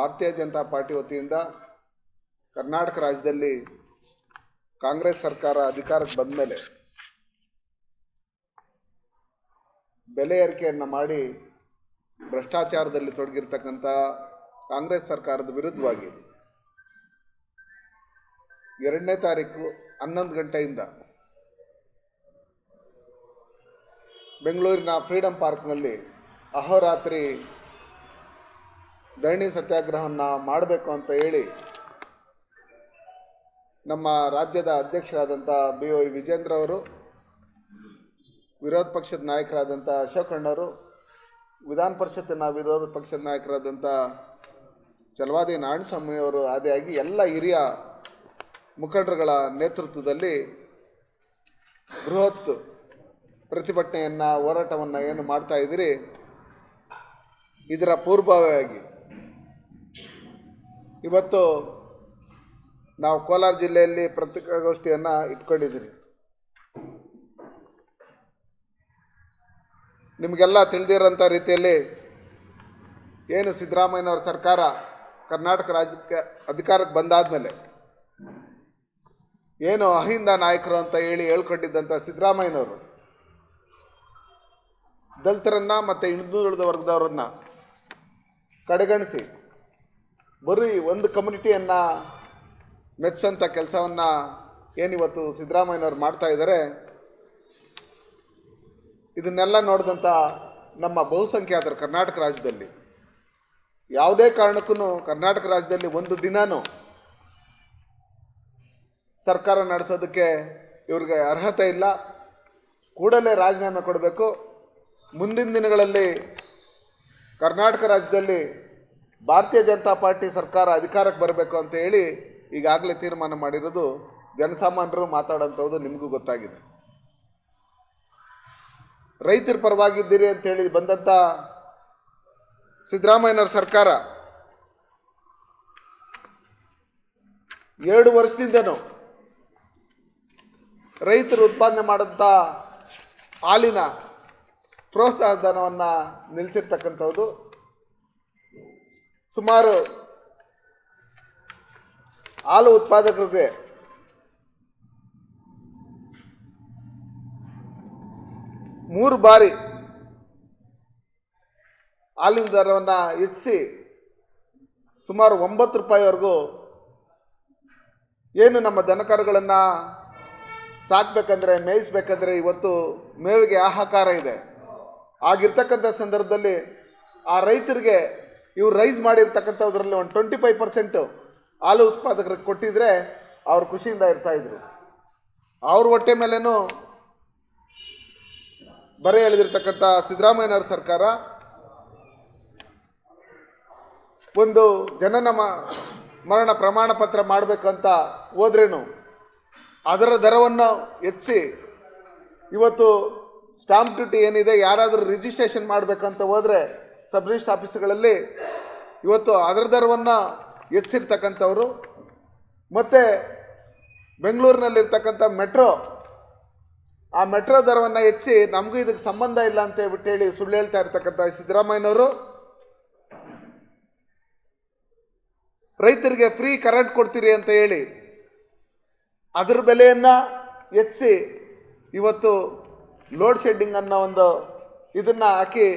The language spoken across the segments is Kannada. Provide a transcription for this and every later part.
ಭಾರತೀಯ ಜನತಾ ಪಾರ್ಟಿ ವತಿಯಿಂದ ಕರ್ನಾಟಕ ರಾಜ್ಯದಲ್ಲಿ ಕಾಂಗ್ರೆಸ್ ಸರ್ಕಾರ ಅಧಿಕಾರಕ್ಕೆ ಬಂದ ಮೇಲೆ ಬೆಲೆ ಏರಿಕೆಯನ್ನು ಮಾಡಿ ಭ್ರಷ್ಟಾಚಾರದಲ್ಲಿ ತೊಡಗಿರ್ತಕ್ಕಂಥ ಕಾಂಗ್ರೆಸ್ ಸರ್ಕಾರದ ವಿರುದ್ಧವಾಗಿ ಎರಡನೇ ತಾರೀಕು ಹನ್ನೊಂದು ಗಂಟೆಯಿಂದ ಬೆಂಗಳೂರಿನ ಫ್ರೀಡಮ್ ಪಾರ್ಕ್ನಲ್ಲಿ ಅಹೋರಾತ್ರಿ ಧರಣಿ ಸತ್ಯಾಗ್ರಹವನ್ನು ಮಾಡಬೇಕು ಅಂತ ಹೇಳಿ ನಮ್ಮ ರಾಜ್ಯದ ಅಧ್ಯಕ್ಷರಾದಂಥ ಬಿ ವೈ ವಿಜೇಂದ್ರ ಅವರು, ವಿರೋಧ ಪಕ್ಷದ ನಾಯಕರಾದಂಥ ಅಶೋಕ್ ಅಣ್ಣವರು, ವಿಧಾನ ಪರಿಷತ್ತಿನ ವಿರೋಧ ಪಕ್ಷದ ನಾಯಕರಾದಂಥ ಚಲವಾದಿ ನಾರಾಯಣಸ್ವಾಮಿಯವರು ಆದಿಯಾಗಿ ಎಲ್ಲ ಹಿರಿಯ ಮುಖಂಡರುಗಳ ನೇತೃತ್ವದಲ್ಲಿ ಬೃಹತ್ ಪ್ರತಿಭಟನೆಯನ್ನು ಹೋರಾಟವನ್ನು ಏನು ಮಾಡ್ತಾ ಇದ್ದೀರಿ, ಇದರ ಪೂರ್ವಭಾವಿಯಾಗಿ ಇವತ್ತು ನಾವು ಕೋಲಾರ ಜಿಲ್ಲೆಯಲ್ಲಿ ಪತ್ರಿಕಾಗೋಷ್ಠಿಯನ್ನು ಇಟ್ಕೊಂಡಿದ್ದೀವಿ ನಿಮಗೆಲ್ಲ ತಿಳಿದಿರೋಂಥ ರೀತಿಯಲ್ಲಿ ಏನು ಸಿದ್ದರಾಮಯ್ಯನವ್ರ ಸರ್ಕಾರ ಕರ್ನಾಟಕ ರಾಜ್ಯಕ್ಕೆ ಅಧಿಕಾರಕ್ಕೆ ಬಂದಾದ ಮೇಲೆ ಏನು ಅಹಿಂದ ನಾಯಕರು ಅಂತ ಹೇಳಿ ಹೇಳ್ಕೊಂಡಿದ್ದಂಥ ಸಿದ್ದರಾಮಯ್ಯನವರು, ದಲಿತರನ್ನು ಮತ್ತು ಹಿಂದುಳಿದ ವರ್ಗದವರನ್ನು ಕಡೆಗಣಿಸಿ ಬರೀ ಒಂದು ಕಮ್ಯುನಿಟಿಯನ್ನು ಮೆಚ್ಚಂಥ ಕೆಲಸವನ್ನು ಏನಿವತ್ತು ಸಿದ್ದರಾಮಯ್ಯನವ್ರು ಮಾಡ್ತಾ ಇದ್ದಾರೆ, ಇದನ್ನೆಲ್ಲ ನೋಡಿದಂಥ ನಮ್ಮ ಬಹುಸಂಖ್ಯಾತರು ಕರ್ನಾಟಕ ರಾಜ್ಯದಲ್ಲಿ. ಯಾವುದೇ ಕಾರಣಕ್ಕೂ ಕರ್ನಾಟಕ ರಾಜ್ಯದಲ್ಲಿ ಒಂದು ದಿನವೂ ಸರ್ಕಾರ ನಡೆಸೋದಕ್ಕೆ ಇವ್ರಿಗೆ ಅರ್ಹತೆ ಇಲ್ಲ. ಕೂಡಲೇ ರಾಜೀನಾಮೆ ಕೊಡಬೇಕು. ಮುಂದಿನ ದಿನಗಳಲ್ಲಿ ಕರ್ನಾಟಕ ರಾಜ್ಯದಲ್ಲಿ ಭಾರತೀಯ ಜನತಾ ಪಾರ್ಟಿ ಸರ್ಕಾರ ಅಧಿಕಾರಕ್ಕೆ ಬರಬೇಕು ಅಂತ ಹೇಳಿ ಈಗಾಗಲೇ ತೀರ್ಮಾನ ಮಾಡಿರೋದು ಜನಸಾಮಾನ್ಯರು ಮಾತಾಡೋಂಥದ್ದು ನಿಮಗೂ ಗೊತ್ತಾಗಿದೆ. ರೈತರ ಪರವಾಗಿದ್ದೀರಿ ಅಂತ ಹೇಳಿ ಬಂದಂಥ ಸಿದ್ದರಾಮಯ್ಯನವ್ರ ಸರ್ಕಾರ ಎರಡು ವರ್ಷದಿಂದನೂ ರೈತರು ಉತ್ಪಾದನೆ ಮಾಡಿದಂಥ ಹಾಲಿನ ಪ್ರೋತ್ಸಾಹ ಧನವನ್ನು ನಿಲ್ಲಿಸಿರ್ತಕ್ಕಂಥದ್ದು ಸುಮಾರು ಹಾಲು ಉತ್ಪಾದಕರಿಗೆ ಮೂರು ಬಾರಿ ಹಾಲಿನ ದರವನ್ನು ಹೆಚ್ಚಿಸಿ ಸುಮಾರು ಒಂಬತ್ತು ರೂಪಾಯಿವರೆಗೂ ಏನು ನಮ್ಮ ದನಕರುಗಳನ್ನು ಸಾಕಬೇಕಂದ್ರೆ, ಮೇಯಿಸ್ಬೇಕಂದ್ರೆ ಇವತ್ತು ಮೇವಿಗೆ ಆಹಾಕಾರ ಇದೆ. ಆಗಿರ್ತಕ್ಕಂಥ ಸಂದರ್ಭದಲ್ಲಿ ಆ ರೈತರಿಗೆ ಇವ್ರು ರೈಸ್ ಮಾಡಿರ್ತಕ್ಕಂಥದ್ರಲ್ಲಿ ಒಂದು ಟ್ವೆಂಟಿ ಫೈವ್ ಪರ್ಸೆಂಟು ಹಾಲು ಉತ್ಪಾದಕರಿಗೆ ಕೊಟ್ಟಿದ್ರೆ ಅವ್ರು ಖುಷಿಯಿಂದ ಇರ್ತಾಯಿದ್ರು ಅವ್ರ ಹೊಟ್ಟೆ ಮೇಲೇನೂ ಬರೆ ಎಳೆದಿರ್ತಕ್ಕಂಥ ಸಿದ್ದರಾಮಯ್ಯನವ್ರ ಸರ್ಕಾರ ಒಂದು ಜನನ ಮರಣ ಪ್ರಮಾಣ ಪತ್ರ ಮಾಡಬೇಕಂತ ಹೋದ್ರೇನು ಅದರ ದರವನ್ನು ಹೆಚ್ಚಿಸಿ ಇವತ್ತು ಸ್ಟಾಂಪ್ ಡ್ಯೂಟಿ ಏನಿದೆ, ಯಾರಾದರೂ ರಿಜಿಸ್ಟ್ರೇಷನ್ ಮಾಡಬೇಕಂತ ಹೋದರೆ ಸಬ್ ರಿಜಿಸ್ಟ್ರ್ ಆಫೀಸ್ಗಳಲ್ಲಿ ಇವತ್ತು ಅದರ ದರವನ್ನು ಹೆಚ್ಚಿರ್ತಕ್ಕಂಥವ್ರು, ಮತ್ತು ಬೆಂಗಳೂರಿನಲ್ಲಿರ್ತಕ್ಕಂಥ ಮೆಟ್ರೋ, ಆ ಮೆಟ್ರೋ ದರವನ್ನು ಹೆಚ್ಚಿಸಿ ನಮಗೂ ಇದಕ್ಕೆ ಸಂಬಂಧ ಇಲ್ಲ ಅಂತ ಹೇಳ್ಬಿಟ್ಟು ಹೇಳಿ ಸುಳ್ಳು ಹೇಳ್ತಾ ಇರ್ತಕ್ಕಂಥ ಸಿದ್ದರಾಮಯ್ಯನವರು. ರೈತರಿಗೆ ಫ್ರೀ ಕರೆಂಟ್ ಕೊಡ್ತೀರಿ ಅಂತ ಹೇಳಿ ಅದರ ಬೆಲೆಯನ್ನು ಹೆಚ್ಚಿಸಿ ಇವತ್ತು ಲೋಡ್ ಶೆಡ್ಡಿಂಗ್ ಅನ್ನೋ ಒಂದು ಇದನ್ನು ಹಾಕಿ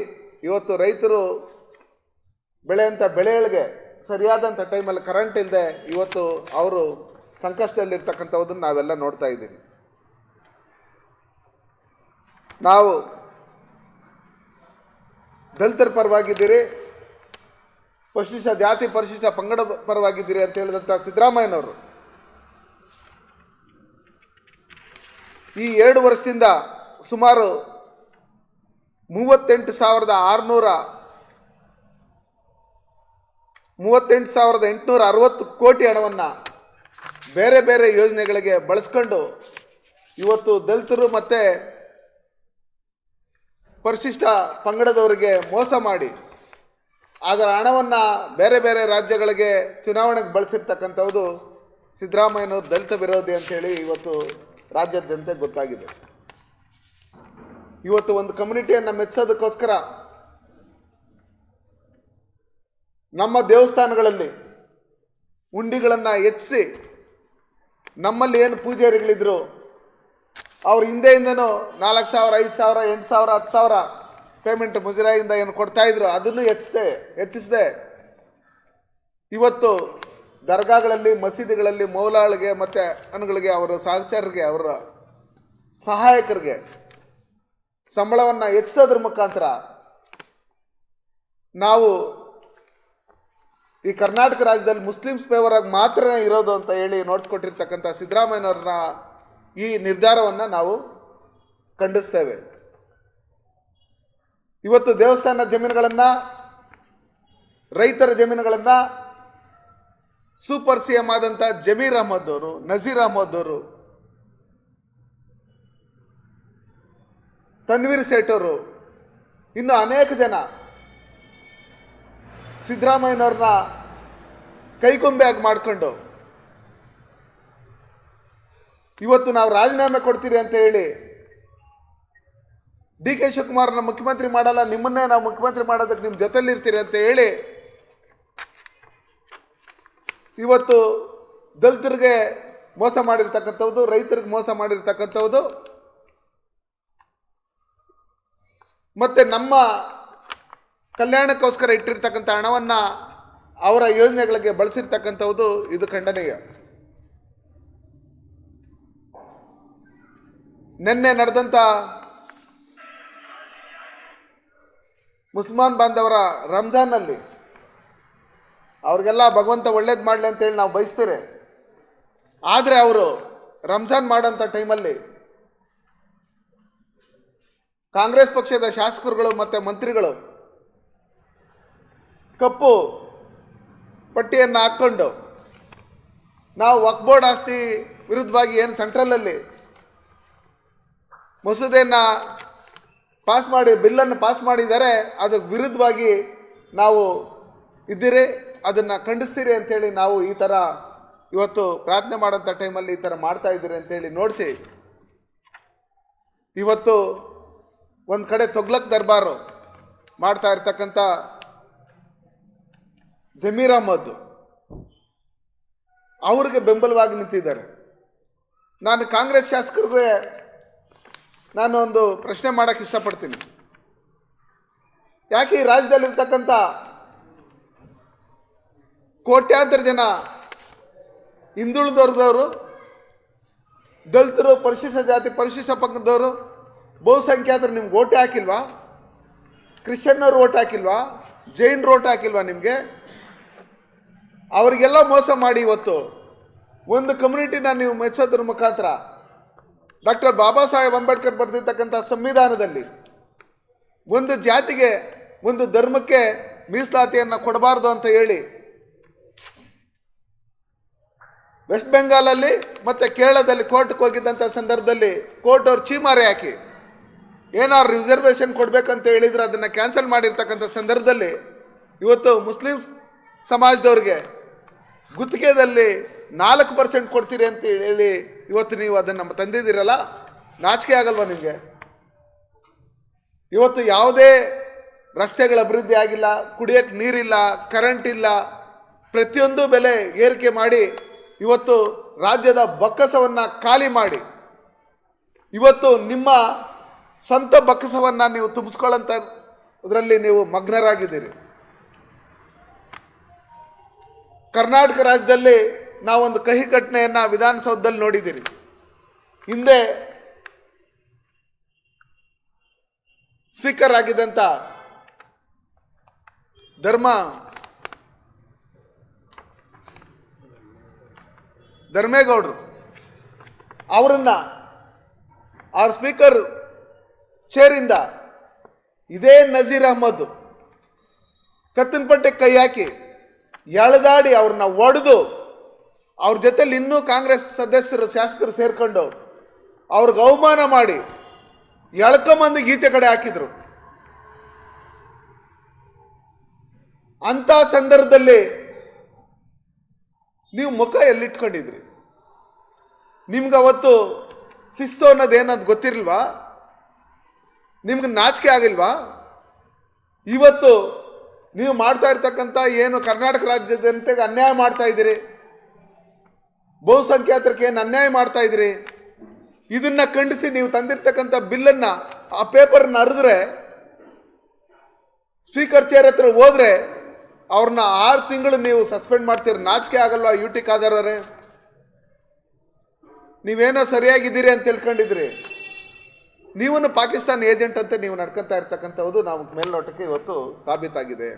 ಇವತ್ತು ರೈತರು ಬೆಳೆಯಂಥ ಬೆಳೆಗಳಿಗೆ ಸರಿಯಾದಂಥ ಟೈಮಲ್ಲಿ ಕರೆಂಟ್ ಇಲ್ಲದೆ ಇವತ್ತು ಅವರು ಸಂಕಷ್ಟದಲ್ಲಿರ್ತಕ್ಕಂಥದ್ದನ್ನು ನಾವೆಲ್ಲ ನೋಡ್ತಾ ಇದ್ದೀವಿ. ನಾವು ದಲಿತರ ಪರವಾಗಿದ್ದೀರಿ ಪರಿಶಿಷ್ಟ ಜಾತಿ, ಪರಿಶಿಷ್ಟ ಪಂಗಡ ಪರವಾಗಿದ್ದೀರಿ ಅಂತ ಹೇಳಿದಂಥ ಸಿದ್ದರಾಮಯ್ಯನವರು ಈ ಎರಡು ವರ್ಷದಿಂದ ಸುಮಾರು ಮೂವತ್ತೆಂಟು ಸಾವಿರದ ಆರುನೂರ ಮೂವತ್ತೆಂಟು ಸಾವಿರದ ಎಂಟುನೂರ ಅರವತ್ತು ಕೋಟಿ ಹಣವನ್ನು ಬೇರೆ ಬೇರೆ ಯೋಜನೆಗಳಿಗೆ ಬಳಸ್ಕೊಂಡು ಇವತ್ತು ದಲಿತರು ಮತ್ತು ಪರಿಶಿಷ್ಟ ಪಂಗಡದವರಿಗೆ ಮೋಸ ಮಾಡಿ, ಅದರ ಹಣವನ್ನು ಬೇರೆ ಬೇರೆ ರಾಜ್ಯಗಳಿಗೆ ಚುನಾವಣೆಗೆ ಬಳಸಿರ್ತಕ್ಕಂಥದ್ದು ಸಿದ್ದರಾಮಯ್ಯನವರು ದಲಿತ ವಿರೋಧಿ ಅಂತೇಳಿ ಇವತ್ತು ರಾಜ್ಯಾದ್ಯಂತ ಗೊತ್ತಾಗಿದೆ. ಇವತ್ತು ಒಂದು ಕಮ್ಯುನಿಟಿಯನ್ನು ಮೆಚ್ಚೋದಕ್ಕೋಸ್ಕರ ನಮ್ಮ ದೇವಸ್ಥಾನಗಳಲ್ಲಿ ಉಂಡಿಗಳನ್ನು ಹೆಚ್ಚಿಸಿ ನಮ್ಮಲ್ಲಿ ಏನು ಪೂಜಾರಿಗಳಿದ್ರು, ಅವ್ರು ಹಿಂದೆಯಿಂದನೂ ನಾಲ್ಕು ಸಾವಿರ, ಐದು ಸಾವಿರ, ಎಂಟು ಸಾವಿರ, ಹತ್ತು ಸಾವಿರ ಪೇಮೆಂಟ್ ಮುಜರಾಯಿಂದ ಏನು ಕೊಡ್ತಾ ಇದ್ರು, ಅದನ್ನು ಹೆಚ್ಚಿಸಿದೆ ಹೆಚ್ಚಿಸಿದೆ. ಇವತ್ತು ದರ್ಗಾಗಳಲ್ಲಿ, ಮಸೀದಿಗಳಲ್ಲಿ, ಮೌಲಾಳಿಗೆ ಮತ್ತು ಅನುಗಳಿಗೆ ಅವರ ಸಹಚರರಿಗೆ, ಅವರ ಸಹಾಯಕರಿಗೆ ಸಂಬಳವನ್ನು ಹೆಚ್ಚಿಸೋದ್ರ ಮುಖಾಂತರ ನಾವು ಈ ಕರ್ನಾಟಕ ರಾಜ್ಯದಲ್ಲಿ ಮುಸ್ಲಿಮ್ಸ್ ಫೇವರ್ ಆಗಿ ಮಾತ್ರ ಇರೋದು ಅಂತ ಹೇಳಿ ನೋಡಿಸ್ಕೊಟ್ಟಿರ್ತಕ್ಕಂಥ ಸಿದ್ದರಾಮಯ್ಯನವ್ರನ್ನ ಈ ನಿರ್ಧಾರವನ್ನು ನಾವು ಖಂಡಿಸ್ತೇವೆ. ಇವತ್ತು ದೇವಸ್ಥಾನ ಜಮೀನುಗಳನ್ನು, ರೈತರ ಜಮೀನುಗಳನ್ನು, ಸೂಪರ್ ಸಿ ಎಂ ಆದಂಥ ಜಮೀರ್ ಅಹಮದ್ ಅವರು, ನಜೀರ್ ಅಹಮದ್ ಅವರು ತನ್ವೀರ್ ಸೇಠರು ಇನ್ನು ಅನೇಕ ಜನ ಸಿದ್ದರಾಮಯ್ಯನವ್ರನ್ನ ಕೈಕೊಂಬೆಯಾಗಿ ಮಾಡಿಕೊಂಡು ಇವತ್ತು ನಾವು ರಾಜೀನಾಮೆ ಕೊಡ್ತೀರಿ ಅಂತ ಹೇಳಿ ಡಿ ಕೆ ಶಿವಕುಮಾರ್ನ ಮುಖ್ಯಮಂತ್ರಿ ಮಾಡಲ್ಲ, ನಿಮ್ಮನ್ನೇ ನಾವು ಮುಖ್ಯಮಂತ್ರಿ ಮಾಡೋದಕ್ಕೆ ನಿಮ್ಮ ಜೊತೆಲಿರ್ತೀರಿ ಅಂತ ಹೇಳಿ ಇವತ್ತು ದಲಿತರಿಗೆ ಮೋಸ ಮಾಡಿರ್ತಕ್ಕಂಥದ್ದು ರೈತರಿಗೆ ಮೋಸ ಮಾಡಿರ್ತಕ್ಕಂಥದ್ದು ಮತ್ತು ನಮ್ಮ ಕಲ್ಯಾಣಕ್ಕೋಸ್ಕರ ಇಟ್ಟಿರ್ತಕ್ಕಂಥ ಹಣವನ್ನು ಅವರ ಯೋಜನೆಗಳಿಗೆ ಬಳಸಿರ್ತಕ್ಕಂಥದ್ದು ಇದು ಖಂಡನೀಯ. ನಿನ್ನೆ ನಡೆದಂಥ ಮುಸ್ಲ್ಮಾನ್ ಬಾಂಧವರ ರಂಜಾನಲ್ಲಿ ಅವ್ರಿಗೆಲ್ಲ ಭಗವಂತ ಒಳ್ಳೇದು ಮಾಡಲಿ ಅಂತೇಳಿ ನಾವು ಬಯಸ್ತೇವೆ ಆದರೆ ಅವರು ರಂಜಾನ್ ಮಾಡೋಂಥ ಟೈಮಲ್ಲಿ ಕಾಂಗ್ರೆಸ್ ಪಕ್ಷದ ಶಾಸಕರುಗಳು ಮತ್ತು ಮಂತ್ರಿಗಳು ಕಪ್ಪು ಪಟ್ಟಿಯನ್ನು ಹಾಕ್ಕೊಂಡು ನಾವು ವಕ್ಬೋರ್ಡ್ ಆಸ್ತಿ ವಿರುದ್ಧವಾಗಿ ಏನು ಸೆಂಟ್ರಲಲ್ಲಿ ಮಸೂದೆಯನ್ನು ಪಾಸ್ ಮಾಡಿ, ಬಿಲ್ಲನ್ನು ಪಾಸ್ ಮಾಡಿದ್ದಾರೆ ಅದಕ್ಕೆ ವಿರುದ್ಧವಾಗಿ ನಾವು ಇದ್ದೀರಿ, ಅದನ್ನು ಖಂಡಿಸ್ತೀರಿ ಅಂಥೇಳಿ ನಾವು ಈ ಥರ ಇವತ್ತು ಪ್ರಾರ್ಥನೆ ಮಾಡೋಂಥ ಟೈಮಲ್ಲಿ ಈ ಥರ ಮಾಡ್ತಾ ಇದ್ದೀರಿ ಅಂತೇಳಿ ನೋಡಿಸಿ. ಇವತ್ತು ಒಂದು ಕಡೆ ತೊಗ್ಲಕ್ ದರ್ಬಾರು ಮಾಡ್ತಾ ಇರ್ತಕ್ಕಂಥ ಜಮೀರ್ ಅಹಮದ್. ಅವ್ರಿಗೆ ಬೆಂಬಲವಾಗಿ ನಿಂತಿದ್ದಾರೆ. ನಾನು ಕಾಂಗ್ರೆಸ್ ಶಾಸಕರಿಗೆ ನಾನು ಒಂದು ಪ್ರಶ್ನೆ ಮಾಡೋಕ್ಕೆ ಇಷ್ಟಪಡ್ತೀನಿ. ಯಾಕೆ ಈ ರಾಜ್ಯದಲ್ಲಿರ್ತಕ್ಕಂಥ ಕೋಟ್ಯಾಂತರ ಜನ ಹಿಂದುಳಿದವ್ರದವರು, ದಲಿತರು, ಪರಿಶಿಷ್ಟ ಜಾತಿ, ಪರಿಶಿಷ್ಟ ಪಂಗದವರು ಬಹುಸಂಖ್ಯಾತರು ನಿಮ್ಗೆ ಓಟೆ ಹಾಕಿಲ್ವಾ? ಕ್ರಿಶ್ಚಿಯನ್ನವ್ರು ಓಟ್ ಹಾಕಿಲ್ವಾ? ಜೈನ್ ಓಟ್ ಹಾಕಿಲ್ವಾ ನಿಮಗೆ? ಅವರಿಗೆಲ್ಲ ಮೋಸ ಮಾಡಿ ಇವತ್ತು. ಒಂದು ಕಮ್ಯುನಿಟಿನ ನೀವು ಮೆಚ್ಚೋದ್ರ ಮುಖಾಂತರ ಡಾಕ್ಟರ್ ಬಾಬಾ ಸಾಹೇಬ್ ಅಂಬೇಡ್ಕರ್ ಬರೆದಿರ್ತಕ್ಕಂಥ ಸಂವಿಧಾನದಲ್ಲಿ ಒಂದು ಜಾತಿಗೆ ಒಂದು ಧರ್ಮಕ್ಕೆ ಮೀಸಲಾತಿಯನ್ನು ಕೊಡಬಾರ್ದು ಅಂತ ಹೇಳಿ ವೆಸ್ಟ್ ಬೆಂಗಾಲಲ್ಲಿ ಮತ್ತು ಕೇರಳದಲ್ಲಿ ಕೋರ್ಟ್ಗೆ ಹೋಗಿದ್ದಂಥ ಸಂದರ್ಭದಲ್ಲಿ ಕೋರ್ಟ್ ಅವ್ರು ಚೀಮಾರೆ ಹಾಕಿ ಏನಾದ್ರು ರಿಸರ್ವೇಷನ್ ಕೊಡಬೇಕಂತ ಹೇಳಿದ್ರೆ ಅದನ್ನು ಕ್ಯಾನ್ಸಲ್ ಮಾಡಿರ್ತಕ್ಕಂಥ ಸಂದರ್ಭದಲ್ಲಿ ಇವತ್ತು ಮುಸ್ಲಿಂ ಸಮಾಜದವ್ರಿಗೆ ಗುತ್ತಿಗೆದಲ್ಲಿ ನಾಲ್ಕು ಪರ್ಸೆಂಟ್ ಕೊಡ್ತೀರಿ ಅಂತ ಹೇಳಿ ಇವತ್ತು ನೀವು ಅದನ್ನು ತಂದಿದ್ದೀರಲ್ಲ, ನಾಚಿಕೆ ಆಗಲ್ವ ನಿಮಗೆ? ಇವತ್ತು ಯಾವುದೇ ರಸ್ತೆಗಳ ಅಭಿವೃದ್ಧಿ ಆಗಿಲ್ಲ ಕುಡಿಯೋಕ್ಕೆ ನೀರಿಲ್ಲ ಕರೆಂಟ್ ಇಲ್ಲ, ಪ್ರತಿಯೊಂದು ಬೆಲೆ ಏರಿಕೆ ಮಾಡಿ ಇವತ್ತು ರಾಜ್ಯದ ಬೊಕ್ಕಸವನ್ನು ಖಾಲಿ ಮಾಡಿ. ಇವತ್ತು ನಿಮ್ಮ ಸ್ವಂತ ಬಕ್ಕಸವನ್ನು ನೀವು ತುಂಬಿಸ್ಕೊಳ್ಳೋಂಥ ಅದರಲ್ಲಿ ನೀವು ಮಗ್ನರಾಗಿದ್ದೀರಿ. ಕರ್ನಾಟಕ ರಾಜ್ಯದಲ್ಲಿ ನಾವೊಂದು ಕಹಿ ಘಟನೆಯನ್ನು ವಿಧಾನಸೌಧದಲ್ಲಿ ನೋಡಿದ್ದೀರಿ. ಹಿಂದೆ ಸ್ಪೀಕರ್ ಆಗಿದ್ದಂಥ ಧರ್ಮ ಧರ್ಮೇಗೌಡರು ಅವರನ್ನು ಅವ್ರ ಸ್ಪೀಕರ್ ಚೇರಿಂದ ಇದೇ ನಜೀರ್ ಅಹಮದ್ ಕತ್ತಿನಪಟ್ಟೆ ಕೈ ಹಾಕಿ ಎಳೆದಾಡಿ ಅವ್ರನ್ನ ಒಡೆದು ಅವ್ರ ಜೊತೆಲಿ ಇನ್ನೂ ಕಾಂಗ್ರೆಸ್ ಸದಸ್ಯರು, ಶಾಸಕರು ಸೇರ್ಕೊಂಡು ಅವ್ರಿಗೆ ಅವಮಾನ ಮಾಡಿ ಎಳ್ಕೊಂಬಂದು ಈಚೆ ಕಡೆ ಹಾಕಿದ್ರು. ಅಂಥ ಸಂದರ್ಭದಲ್ಲಿ ನೀವು ಮುಖ ಎಲ್ಲಿಟ್ಕೊಂಡಿದ್ರಿ? ನಿಮ್ಗೆ ಅವತ್ತು ಶಿಸ್ತು ಅನ್ನೋದು ಏನದು ಗೊತ್ತಿರಲ್ವಾ? ನಿಮ್ಗೆ ನಾಚಿಕೆ ಆಗಿಲ್ವಾ? ಇವತ್ತು ನೀವು ಮಾಡ್ತಾ ಇರ್ತಕ್ಕಂಥ ಏನು ಕರ್ನಾಟಕ ರಾಜ್ಯದ ಜನತೆಗೆ ಅನ್ಯಾಯ ಮಾಡ್ತಾ ಇದ್ದೀರಿ? ಬಹುಸಂಖ್ಯಾತರಿಗೆ ಏನು ಅನ್ಯಾಯ ಮಾಡ್ತಾ ಇದ್ದೀರಿ? ಇದನ್ನ ಖಂಡಿಸಿ ನೀವು ತಂದಿರ್ತಕ್ಕಂಥ ಬಿಲ್ಲನ್ನು ಆ ಪೇಪರ್ನ ಹರಿದ್ರೆ, ಸ್ಪೀಕರ್ ಚೇರ್ ಹತ್ರ ಹೋದ್ರೆ ಅವ್ರನ್ನ ಆರು ತಿಂಗಳು ನೀವು ಸಸ್ಪೆಂಡ್ ಮಾಡ್ತೀರಿ. ನಾಚಿಕೆ ಆಗಲ್ವಾ ಯು ಟಿ ಖಾದರ್ ಅವರೇ ನೀವೇನೋ ಸರಿಯಾಗಿದ್ದೀರಿ ಅಂತ ತಿಳ್ಕೊಂಡಿದ್ರಿ. ನೀವನ್ನು ಪಾಕಿಸ್ತಾನ ಏಜೆಂಟ್ ಅಂತ ನೀವು ನಡ್ಕೊತಾ ಇರ್ತಕ್ಕಂಥದ್ದು ನಾವು ಮೇಲ್ನೋಟಕ್ಕೆ ಇವತ್ತು ಸಾಬೀತಾಗಿದೆ.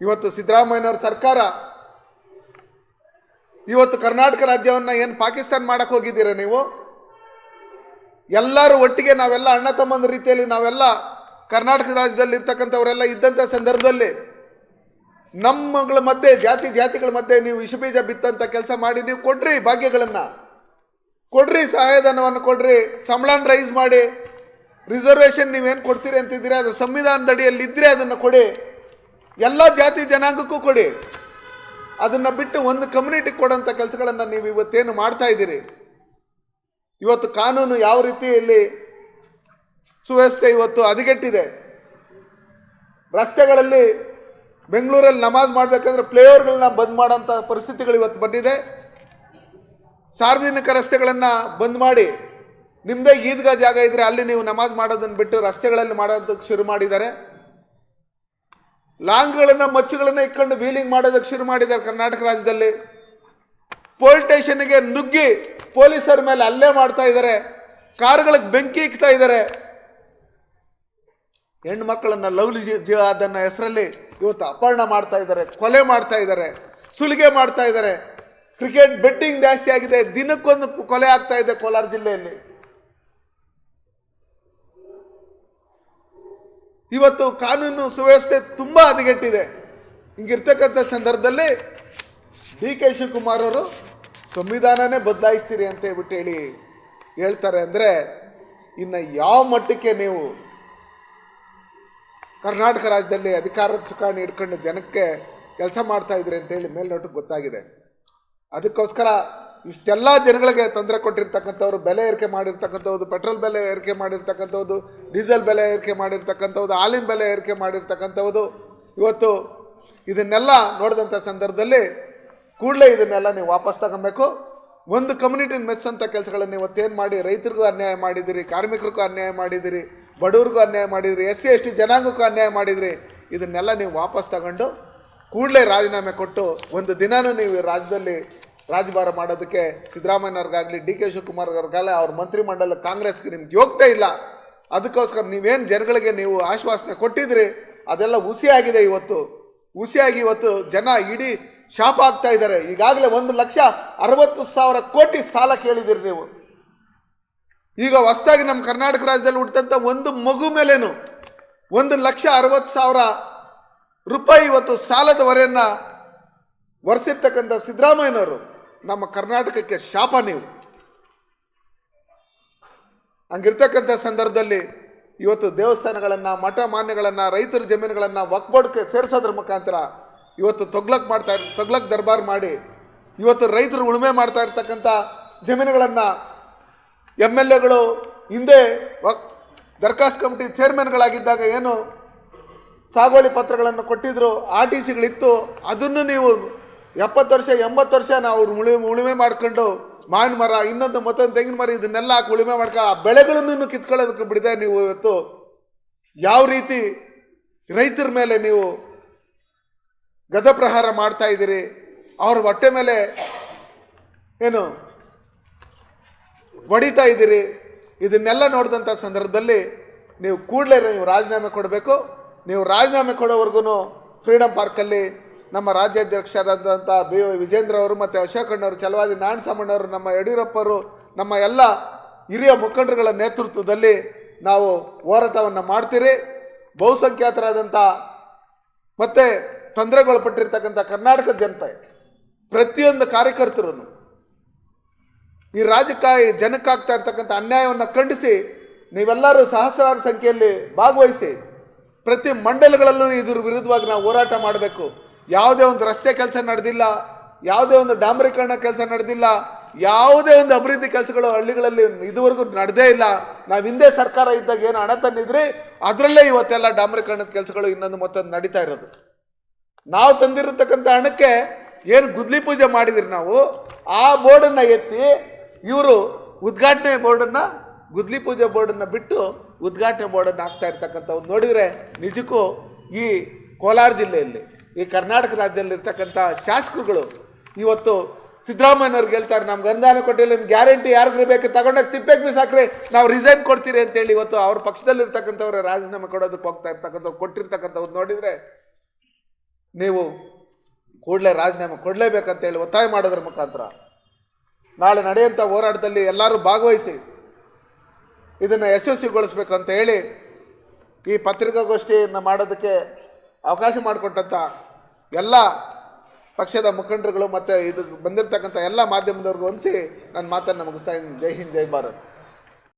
ಇವತ್ತು ಸಿದ್ದರಾಮಯ್ಯನವ್ರ ಸರ್ಕಾರ, ಇವತ್ತು ಕರ್ನಾಟಕ ರಾಜ್ಯವನ್ನ ಏನು ಪಾಕಿಸ್ತಾನ ಮಾಡಕ್ ಹೋಗಿದ್ದೀರ ನೀವು? ಎಲ್ಲರೂ ಒಟ್ಟಿಗೆ ನಾವೆಲ್ಲ ಅಣ್ಣ ತಮ್ಮಂದ ರೀತಿಯಲ್ಲಿ ನಾವೆಲ್ಲ ಕರ್ನಾಟಕ ರಾಜ್ಯದಲ್ಲಿ ಇರ್ತಕ್ಕಂಥವರೆಲ್ಲ ಇದ್ದಂಥ ಸಂದರ್ಭದಲ್ಲಿ ನಮ್ಮಗಳ ಮಧ್ಯೆ, ಜಾತಿ ಜಾತಿಗಳ ಮಧ್ಯೆ ನೀವು ವಿಷಬೀಜ ಬಿತ್ತಂಥ ಕೆಲಸ ಮಾಡಿ ನೀವು ಕೊಡ್ರಿ ಭಾಗ್ಯಗಳನ್ನ. ಕೊಡ್ರಿ ಸಹಾಯಧನವನ್ನು ಕೊಡ್ರಿ, ಸಂಬಳನ ರೈಸ್ ಮಾಡಿ. ರಿಸರ್ವೇಷನ್ ನೀವೇನು ಕೊಡ್ತೀರಿ ಅಂತಿದ್ದೀರಿ? ಅದು ಸಂವಿಧಾನದ ಅಡಿಯಲ್ಲಿ ಇದ್ರೆ ಅದನ್ನು ಕೊಡಿ. ಎಲ್ಲ ಜಾತಿ ಜನಾಂಗಕ್ಕೂ ಕೊಡಿ. ಅದನ್ನು ಬಿಟ್ಟು ಒಂದು ಕಮ್ಯುನಿಟಿಗೆ ಕೊಡೋಂಥ ಕೆಲಸಗಳನ್ನು ನೀವು ಇವತ್ತೇನು ಮಾಡ್ತಾ ಇದ್ದೀರಿ? ಇವತ್ತು ಕಾನೂನು ಯಾವ ರೀತಿಯಲ್ಲಿ ಸುವ್ಯವಸ್ಥೆ ಇವತ್ತು ಹದಗೆಟ್ಟಿದೆ? ರಸ್ತೆಗಳಲ್ಲಿ ಬೆಂಗಳೂರಲ್ಲಿ ನಮಾಜ್ ಮಾಡಬೇಕಂದ್ರೆ ಪ್ಲೇಯರ್ಗಳನ್ನ ಬಂದ್ ಮಾಡೋಂಥ ಪರಿಸ್ಥಿತಿಗಳು ಇವತ್ತು ಬಂದಿದೆ. ಸಾರ್ವಜನಿಕ ರಸ್ತೆಗಳನ್ನು ಬಂದ್ ಮಾಡಿ ನಿಮ್ಮದೇ ಈದ್ಗಾ ಜಾಗ ಇದ್ರೆ ಅಲ್ಲಿ ನೀವು ನಮಾಜ್ ಮಾಡೋದನ್ನು ಬಿಟ್ಟು ರಸ್ತೆಗಳಲ್ಲಿ ಮಾಡೋದಕ್ಕೆ ಶುರು ಮಾಡಿದ್ದಾರೆ. ಲಾಂಗ್ಗಳನ್ನು, ಮಚ್ಚುಗಳನ್ನು ಇಟ್ಕೊಂಡು ವೀಲಿಂಗ್ ಮಾಡೋದಕ್ಕೆ ಶುರು ಮಾಡಿದ್ದಾರೆ ಕರ್ನಾಟಕ ರಾಜ್ಯದಲ್ಲಿ. ಪೊಲೀಸ್ ಸ್ಟೇಷನ್ಗೆ ನುಗ್ಗಿ ಪೊಲೀಸರ ಮೇಲೆ ಅಲ್ಲೇ ಮಾಡ್ತಾ ಇದ್ದಾರೆ. ಕಾರುಗಳಿಗೆ ಬೆಂಕಿ ಇಕ್ತಾ ಇದ್ದಾರೆ. ಹೆಣ್ಣು ಮಕ್ಕಳನ್ನು ಲವ್ಲಿ ಜಿ, ಅದನ್ನು ಹೆಸರಲ್ಲಿ ಇವತ್ತು ಅಪಹರಣ ಮಾಡ್ತಾ ಇದ್ದಾರೆ, ಕೊಲೆ ಮಾಡ್ತಾ ಇದ್ದಾರೆ, ಸುಲಿಗೆ ಮಾಡ್ತಾ ಇದ್ದಾರೆ. ಕ್ರಿಕೆಟ್ ಬೆಟ್ಟಿಂಗ್ ಜಾಸ್ತಿ ಆಗಿದೆ. ದಿನಕ್ಕೊಂದು ಕೊಲೆ ಆಗ್ತಾ ಇದೆ ಕೋಲಾರ ಜಿಲ್ಲೆಯಲ್ಲಿ. ಇವತ್ತು ಕಾನೂನು ಸುವ್ಯವಸ್ಥೆ ತುಂಬ ಹದಗೆಟ್ಟಿದೆ. ಹಿಂಗಿರ್ತಕ್ಕಂಥ ಸಂದರ್ಭದಲ್ಲಿ ಡಿ ಕೆ ಶಿವಕುಮಾರ್ ಅವರು ಸಂವಿಧಾನನೇ ಬದಲಾಯಿಸ್ತೀರಿ ಅಂತ ಹೇಳ್ಬಿಟ್ಟು ಹೇಳಿ ಹೇಳ್ತಾರೆ ಅಂದರೆ ಇನ್ನು ಯಾವ ಮಟ್ಟಕ್ಕೆ ನೀವು ಕರ್ನಾಟಕ ರಾಜ್ಯದಲ್ಲಿ ಅಧಿಕಾರದ ಸುಖಾಣಿ ಹಿಡ್ಕೊಂಡು ಜನಕ್ಕೆ ಕೆಲಸ ಮಾಡ್ತಾ ಇದ್ರಿ ಅಂತೇಳಿ ಮೇಲ್ನೋಟಕ್ಕೆ ಗೊತ್ತಾಗಿದೆ. ಅದಕ್ಕೋಸ್ಕರ ಇಷ್ಟೆಲ್ಲ ಜನಗಳಿಗೆ ತೊಂದರೆ ಕೊಟ್ಟಿರ್ತಕ್ಕಂಥವ್ರು, ಬೆಲೆ ಏರಿಕೆ ಮಾಡಿರ್ತಕ್ಕಂಥದ್ದು ಪೆಟ್ರೋಲ್ ಬೆಲೆ ಏರಿಕೆ ಮಾಡಿರ್ತಕ್ಕಂಥದ್ದು ಡೀಸೆಲ್ ಬೆಲೆ ಏರಿಕೆ ಮಾಡಿರ್ತಕ್ಕಂಥದ್ದು ಹಾಲಿನ ಬೆಲೆ ಏರಿಕೆ ಮಾಡಿರ್ತಕ್ಕಂಥವ್ದು ಇವತ್ತು ಇದನ್ನೆಲ್ಲ ನೋಡಿದಂಥ ಸಂದರ್ಭದಲ್ಲಿ ಕೂಡಲೇ ಇದನ್ನೆಲ್ಲ ನೀವು ವಾಪಸ್ ತಗೊಬೇಕು. ಒಂದು ಕಮ್ಯುನಿಟಿನ ಮೆಚ್ಚಂಥ ಕೆಲಸಗಳನ್ನು ಇವತ್ತೇನು ಮಾಡಿ, ರೈತರಿಗೂ ಅನ್ಯಾಯ ಮಾಡಿದಿರಿ, ಕಾರ್ಮಿಕರಿಗೂ ಅನ್ಯಾಯ ಮಾಡಿದಿರಿ, ಬಡವ್ರಿಗೂ ಅನ್ಯಾಯ ಮಾಡಿದಿರಿ, ಎಸ್ ಸಿ, ಎಸ್ ಟಿ ಜನಾಂಗಕ್ಕೂ ಅನ್ಯಾಯ ಮಾಡಿದಿರಿ, ಇದನ್ನೆಲ್ಲ ನೀವು ವಾಪಸ್ ತಗೊಂಡು ಕೂಡಲೇ ರಾಜೀನಾಮೆ ಕೊಟ್ಟು ಒಂದು ದಿನಾನೂ ನೀವು ರಾಜ್ಯದಲ್ಲಿ ರಾಜಭಾರ ಮಾಡೋದಕ್ಕೆ ಸಿದ್ದರಾಮಯ್ಯವ್ರಿಗಾಗಲಿ ಡಿ ಕೆ ಶಿವಕುಮಾರ್ ಅವ್ರಿಗಾಗಲಿ ಅವ್ರ ಮಂತ್ರಿಮಂಡಲ ಕಾಂಗ್ರೆಸ್ಗೆ ನಿಮ್ಗೆ ಯೋಗ್ಯತೆ ಇಲ್ಲ. ಅದಕ್ಕೋಸ್ಕರ ನೀವೇನು ಜನಗಳಿಗೆ ನೀವು ಆಶ್ವಾಸನೆ ಕೊಟ್ಟಿದ್ರಿ, ಅದೆಲ್ಲ ಹುಸಿಯಾಗಿದೆ ಇವತ್ತು. ಹುಸಿಯಾಗಿ ಇವತ್ತು ಜನ ಇಡೀ ಶಾಪ ಆಗ್ತಾ ಇದ್ದಾರೆ. ಈಗಾಗಲೇ ಒಂದು ಲಕ್ಷ ಅರವತ್ತು ಸಾವಿರ ಕೋಟಿ ಸಾಲ ಕೇಳಿದಿರಿ ನೀವು. ಈಗ ಹೊಸದಾಗಿ ನಮ್ಮ ಕರ್ನಾಟಕ ರಾಜ್ಯದಲ್ಲಿ ಹುಟ್ಟಿದಂಥ ಒಂದು ಮಗು ಮೇಲೇನು? ಒಂದು ಲಕ್ಷ ಅರವತ್ತು ಸಾವಿರ ರೂಪಾಯಿ ಇವತ್ತು ಸಾಲದ ಹೊರೆಯನ್ನು ಒರೆಸಿರ್ತಕ್ಕಂಥ ಸಿದ್ದರಾಮಯ್ಯನವರು, ನಮ್ಮ ಕರ್ನಾಟಕಕ್ಕೆ ಶಾಪ ನೀವು. ಹಂಗಿರ್ತಕ್ಕಂಥ ಸಂದರ್ಭದಲ್ಲಿ ಇವತ್ತು ದೇವಸ್ಥಾನಗಳನ್ನು, ಮಠ ಮಾನ್ಯಗಳನ್ನು, ರೈತರ ಜಮೀನುಗಳನ್ನು ವಕ್ಬೋರ್ಡ್ಗೆ ಸೇರಿಸೋದ್ರ ಮುಖಾಂತರ ಇವತ್ತು ತೊಗ್ಲಕ್ ಮಾಡ್ತಾ ತೊಗ್ಲಕ್ ದರ್ಬಾರ್ ಮಾಡಿ ಇವತ್ತು ರೈತರು ಉಳುಮೆ ಮಾಡ್ತಾ ಇರ್ತಕ್ಕಂಥ ಜಮೀನುಗಳನ್ನು ಎಂ ಎಲ್ ಎಗಳು ಹಿಂದೆ ವಕ್ ಕಮಿಟಿ ಚೇರ್ಮನ್ಗಳಾಗಿದ್ದಾಗ ಏನು ಸಾಗುವಳಿ ಪತ್ರಗಳನ್ನು ಕೊಟ್ಟಿದ್ದರು ಆರ್ ಟಿ ಸಿಗಳಿತ್ತು ಅದನ್ನು ನೀವು ಎಪ್ಪತ್ತು ವರ್ಷ, ಎಂಬತ್ತು ವರ್ಷ ನಾವು ಉಳುಮೆ ಉಳುಮೆ ಮಾಡ್ಕೊಂಡು ಮಾವಿನ ಮರ, ಇನ್ನೊಂದು ಮತ್ತೊಂದು ತೆಂಗಿನ ಮರ ಇದನ್ನೆಲ್ಲ ಹಾಕಿ ಉಳುಮೆ ಮಾಡ್ಕೊಂಡು ಆ ಬೆಳೆಗಳನ್ನು ಕಿತ್ಕೊಳ್ಳೋದಕ್ಕೆ ಬಿಡದೆ ನೀವು ಇವತ್ತು ಯಾವ ರೀತಿ ರೈತರ ಮೇಲೆ ನೀವು ಗದಪ್ರಹಾರ ಮಾಡ್ತಾ ಇದ್ದೀರಿ? ಅವ್ರ ಹೊಟ್ಟೆ ಮೇಲೆ ಏನು ಹೊಡಿತಾ ಇದ್ದೀರಿ? ಇದನ್ನೆಲ್ಲ ನೋಡಿದಂಥ ಸಂದರ್ಭದಲ್ಲಿ ನೀವು ಕೂಡಲೇ ನೀವು ರಾಜೀನಾಮೆ ಕೊಡಬೇಕು. ನೀವು ರಾಜೀನಾಮೆ ಕೊಡೋವರೆಗೂ ಫ್ರೀಡಮ್ ಪಾರ್ಕಲ್ಲಿ ನಮ್ಮ ರಾಜ್ಯಾಧ್ಯಕ್ಷರಾದಂಥ ಬಿ ವಿಜೇಂದ್ರ ಅವರು ಮತ್ತು ಅಶೋಕಣ್ಣವರು ಚಲವಾದಿ ನಾರಾಯಣಸ್ವಾಮಣ್ಣವರು ನಮ್ಮ ಯಡಿಯೂರಪ್ಪರು, ನಮ್ಮ ಎಲ್ಲ ಹಿರಿಯ ಮುಖಂಡರುಗಳ ನೇತೃತ್ವದಲ್ಲಿ ನಾವು ಹೋರಾಟವನ್ನು ಮಾಡ್ತೀರಿ. ಬಹುಸಂಖ್ಯಾತರಾದಂಥ ಮತ್ತು ತೊಂದರೆಗೊಳಪಟ್ಟಿರ್ತಕ್ಕಂಥ ಕರ್ನಾಟಕ ಜನತೆ, ಪ್ರತಿಯೊಂದು ಕಾರ್ಯಕರ್ತರು ಈ ರಾಜಕಾಯಿ ಜನಕ್ಕಾಗ್ತಾ ಇರ್ತಕ್ಕಂಥ ಅನ್ಯಾಯವನ್ನು ಖಂಡಿಸಿ ನೀವೆಲ್ಲರೂ ಸಹಸ್ರಾರು ಸಂಖ್ಯೆಯಲ್ಲಿ ಭಾಗವಹಿಸಿ ಪ್ರತಿ ಮಂಡಲಗಳಲ್ಲೂ ಇದ್ರ ವಿರುದ್ಧವಾಗಿ ನಾವು ಹೋರಾಟ ಮಾಡಬೇಕು. ಯಾವುದೇ ಒಂದು ರಸ್ತೆ ಕೆಲಸ ನಡೆದಿಲ್ಲ, ಯಾವುದೇ ಒಂದು ಡಾಂಬರೀಕರಣ ಕೆಲಸ ನಡೆದಿಲ್ಲ, ಯಾವುದೇ ಒಂದು ಅಭಿವೃದ್ಧಿ ಕೆಲಸಗಳು ಹಳ್ಳಿಗಳಲ್ಲಿ ಇದುವರೆಗೂ ನಡೆದೇ ಇಲ್ಲ. ನಾವು ಹಿಂದೆ ಸರ್ಕಾರ ಇದ್ದಾಗ ಏನು ಹಣ ತಂದಿದ್ರಿ, ಅದರಲ್ಲೇ ಇವತ್ತೆಲ್ಲ ಡಾಂಬರೀಕರಣದ ಕೆಲಸಗಳು ಇನ್ನೊಂದು ಮತ್ತೊಂದು ನಡೀತಾ ಇರೋದು. ನಾವು ತಂದಿರತಕ್ಕಂಥ ಹಣಕ್ಕೆ ಏನು ಗುದ್ಲಿ ಪೂಜೆ ಮಾಡಿದ್ರಿ ನಾವು, ಆ ಬೋರ್ಡನ್ನು ಎತ್ತಿ ಇವರು ಉದ್ಘಾಟನೆ ಬೋರ್ಡನ್ನು, ಗುದ್ಲಿ ಪೂಜೆ ಬೋರ್ಡನ್ನು ಬಿಟ್ಟು ಉದ್ಘಾಟನೆ ಬೋರ್ಡನ್ನು ಆಗ್ತಾ ಇರ್ತಕ್ಕಂಥವ್ರು ನೋಡಿದರೆ ನಿಜಕ್ಕೂ ಈ ಕೋಲಾರ ಜಿಲ್ಲೆಯಲ್ಲಿ, ಈ ಕರ್ನಾಟಕ ರಾಜ್ಯದಲ್ಲಿ ಇರ್ತಕ್ಕಂಥ ಶಾಸಕರುಗಳು ಇವತ್ತು ಸಿದ್ದರಾಮಯ್ಯನವ್ರಿಗೆ ಹೇಳ್ತಾರೆ, ನಮ್ಗೆ ಅನುದಾನ ಕೊಟ್ಟಿಲ್ಲ, ನಿಮ್ಗೆ ಗ್ಯಾರಂಟಿ ಯಾರಿಗೂ ಬೇಕು, ತಗೊಂಡೋಗಿ ತಿಪ್ಪೆಗೆ ಬಿಸಾಕ್ರೆ, ನಾವು ರಿಸೈನ್ ಕೊಡ್ತೀರಿ ಅಂತೇಳಿ ಇವತ್ತು ಅವ್ರ ಪಕ್ಷದಲ್ಲಿರ್ತಕ್ಕಂಥವ್ರ ರಾಜೀನಾಮೆ ಕೊಡೋದಕ್ಕೆ ಹೋಗ್ತಾ ಇರ್ತಕ್ಕಂಥವ್ರು, ಕೊಟ್ಟಿರ್ತಕ್ಕಂಥವ್ರು ನೋಡಿದರೆ ನೀವು ಕೂಡಲೇ ರಾಜೀನಾಮೆ ಕೊಡಲೇಬೇಕಂತೇಳಿ ಒತ್ತಾಯ ಮಾಡೋದ್ರ ಮುಖಾಂತರ ನಾಳೆ ನಡೆಯುವಂಥ ಹೋರಾಟದಲ್ಲಿ ಎಲ್ಲರೂ ಭಾಗವಹಿಸಿ ಇದನ್ನು ಯಶಸ್ವಿಗೊಳಿಸ್ಬೇಕು ಅಂತ ಹೇಳಿ ಈ ಪತ್ರಿಕಾಗೋಷ್ಠಿಯನ್ನು ಮಾಡೋದಕ್ಕೆ ಅವಕಾಶ ಮಾಡಿಕೊಟ್ಟಂಥ ಎಲ್ಲ ಪಕ್ಷದ ಮುಖಂಡರುಗಳು ಮತ್ತು ಇದು ಬಂದಿರತಕ್ಕಂಥ ಎಲ್ಲ ಮಾಧ್ಯಮದವ್ರಿಗೂ ಹೊಂದಿಸಿ ನನ್ನ ಮಾತನ್ನು ಮುಗಿಸ್ತಾ ಇದ್ದೀನಿ. ಜೈ ಹಿಂದ್, ಜೈ ಭಾರತ್.